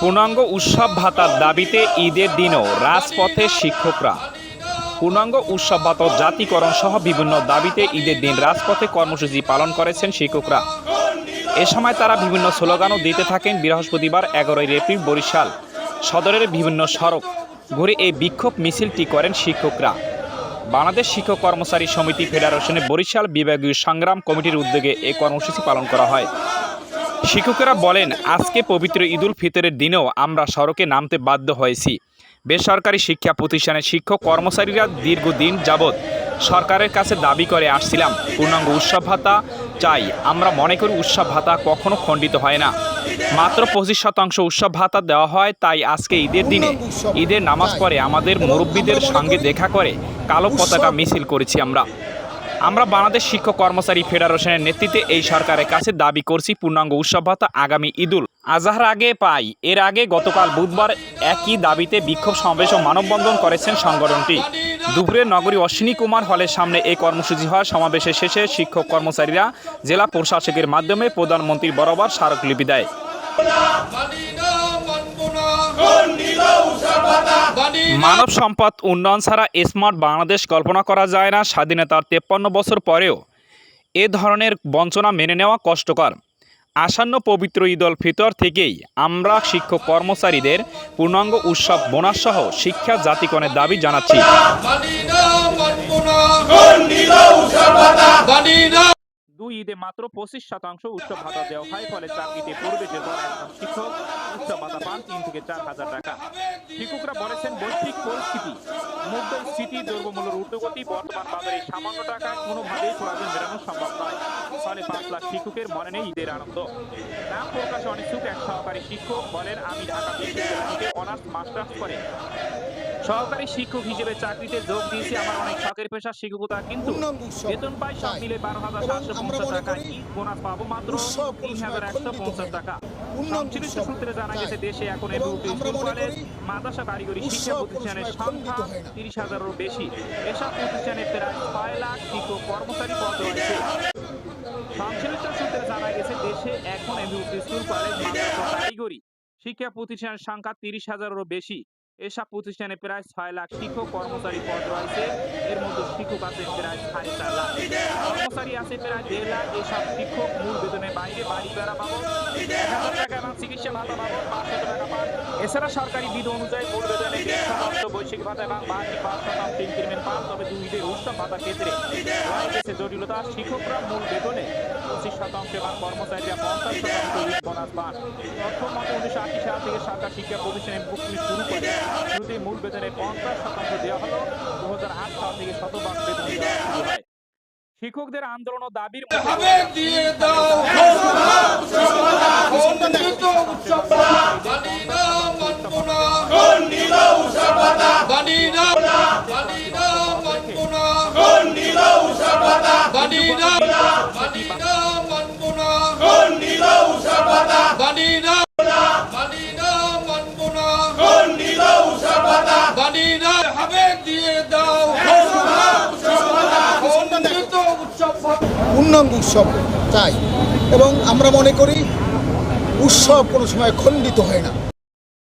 পূর্ণাঙ্গ উৎসব ভাতার দাবিতে ঈদের দিনও রাজপথে শিক্ষকরা। পূর্ণাঙ্গ উৎসব ভাতা জাতিকরণ সহ বিভিন্ন দাবিতে ঈদের দিন রাজপথে কর্মসূচি পালন করেছেন শিক্ষকরা। এ সময় তারা বিভিন্ন স্লোগানও দিতে থাকেন বৃহস্পতিবার এগারোই এপ্রিল বরিশাল সদরের বিভিন্ন সড়ক ঘুরে এই বিক্ষোভ মিছিলটি করেন শিক্ষকরা। বাংলাদেশ শিক্ষক কর্মচারী সমিতি ফেডারেশনের বরিশাল বিভাগীয় সংগ্রাম কমিটির উদ্যোগে এই কর্মসূচি পালন করা হয়। শিক্ষকেরা বলেন, আজকে পবিত্র ঈদুল ফিতরের দিনেও আমরা সড়কে নামতে বাধ্য হয়েছি। বেসরকারি শিক্ষা প্রতিষ্ঠানের শিক্ষক কর্মচারীরা দীর্ঘদিন যাবৎ সরকারের কাছে দাবি করে আসছিলাম, পূর্ণাঙ্গ উৎসব ভাতা চাই। আমরা মনে করি উৎসব ভাতা কখনো খণ্ডিত হয় না। মাত্র পঁচিশ শতাংশ উৎসব ভাতা দেওয়া হয়, তাই আজকে ঈদের দিনে ঈদের নামাজ পড়ে আমাদের মুরব্বীদের সঙ্গে দেখা করে কালো পতাকা মিছিল করেছি আমরা। আমরা বাংলাদেশ শিক্ষক কর্মচারী ফেডারেশনের নেতৃত্বে এই সরকারের কাছে দাবি করছি, পূর্ণাঙ্গ উৎসব ভাতা আগামী ঈদুল আজহার আগে পাই। এর আগে গতকাল বুধবার একই দাবিতে বিক্ষোভ সমাবেশ ও মানববন্ধন করেছেন সংগঠনটি। দুপুরে নগরী অশ্বিনী কুমার হলের সামনে এই কর্মসূচি হওয়া সমাবেশের শেষে শিক্ষক কর্মচারীরা জেলা প্রশাসকের মাধ্যমে প্রধানমন্ত্রীর বরাবর স্মারকলিপি দেয়। মানব সম্পদ উন্নয়ন ছাড়া স্মার্ট বাংলাদেশ কল্পনা করা যায় না স্বাধীনতার তেপ্পান্ন বছর পরেও এ ধরনের বঞ্চনা মেনে নেওয়া কষ্টকর আসন্ন পবিত্র ঈদ উল ফিতর থেকেই আমরা শিক্ষক কর্মচারীদের পূর্ণাঙ্গ উৎসব বোনাসসহ শিক্ষা জাতিকণের দাবি জানাচ্ছি ঈদে মাত্র পঁচিশ শতাংশ উৎসব ভাতা দেওয়া হয় ফলে চাকরিতে পূর্বে যে একজন শিক্ষক উৎসব ভাতা পান তিন থেকে চার হাজার টাকা। শিক্ষকরা বলেছেন বৈশ্বিক পরিস্থিতি মুদ্রাস্ফীতি দ্রব্যমূল্যের ঊর্ধ্বগতি বর্তমান বাজারে সামান্য টাকায় কোনোভাবেই প্রয়োজন মেটানো সম্ভব নয়। ফলে পাঁচ লাখ শিক্ষকের মনে নেই ঈদের আনন্দ। নাম প্রকাশে অনিচ্ছুক এক সহকারী শিক্ষক বলেন আমি ঢাকা বিশ্ববিদ্যালয় থেকে অনার্স মাস্টার্স করে সহকারী শিক্ষক হিসেবে চাকরিতে যোগ দিয়েছি আমার অনেক শখের পেশা শিক্ষকতা কিন্তু বেতন পাই সব মিলে বারো হাজার সাতশো পঞ্চাশ টাকা। বোনাস পাবো মাত্র তিন হাজার একশো পঞ্চাশ টাকা। সংশ্লিষ্ট সূত্রে জানা গেছে দেশে এখন স্কুল কলেজ মাদ্রাসা কারিগরি শিক্ষা প্রতিষ্ঠানের সংখ্যা। তিরিশ হাজারেরও বেশি। এসব প্রতিষ্ঠানে প্রায় ছয় লাখ শিক্ষক কর্মচারী পদ রয়েছে। সংশ্লিষ্ট সূত্রে জানা গেছে দেশে এখন স্কুল কলেজ মাদ্রাসা কারিগরি শিক্ষা প্রতিষ্ঠানের সংখ্যা তিরিশ হাজারেরও বেশি। এসব প্রতিষ্ঠানে প্রায় ছয় লাখ শিক্ষক, কর্মচারী পদ রয়েছে। এর মধ্যে শিক্ষক আছে প্রায় সাড়ে চার লাখ। কর্মচারী আছে প্রায় দেড় লাখ। এসব শিক্ষক মূল বেতনের বাইরে বাড়ি ভাড়া পাবো টাকা এবং চিকিৎসা ভাতা পাবো পাঁচশো টাকা পান এছাড়া সরকারি বিধ অনুযায়ী মূল বেতনে বৈশ্বিক ভাতা এবং বাকি পান তবে দুই ঈদের উৎসব ভাতা ক্ষেত্রে জটিলতা শিক্ষকরা মূল বেতনে পঁচিশ শতাংশ এবং কর্মচারীরা পঞ্চাশ শতাংশ বোনাস পান। মতে উনিশশো আশি সাল থেকে সরকার শিক্ষা প্রতিষ্ঠানে ভুক্তি শুরু করে। শুরুতে মূল বেতনে পঞ্চাশ শতাংশ দেওয়া হলো। দু হাজার আট সাল থেকে শতভাগ বেতন শিক্ষকদের আন্দোলন ও দাবির দিয়ে দাও। বাণী না বাণী না মানব না খণ্ডিত উৎসব বাণী না বাণী না মানব না খণ্ডিত উৎসব বাণী না ভাবে দিয়ে দাও উৎসব। পূর্ণাঙ্গ উৎসব চাই এবং আমরা মনে করি উৎসব কোনো সময় খণ্ডিত হয় না।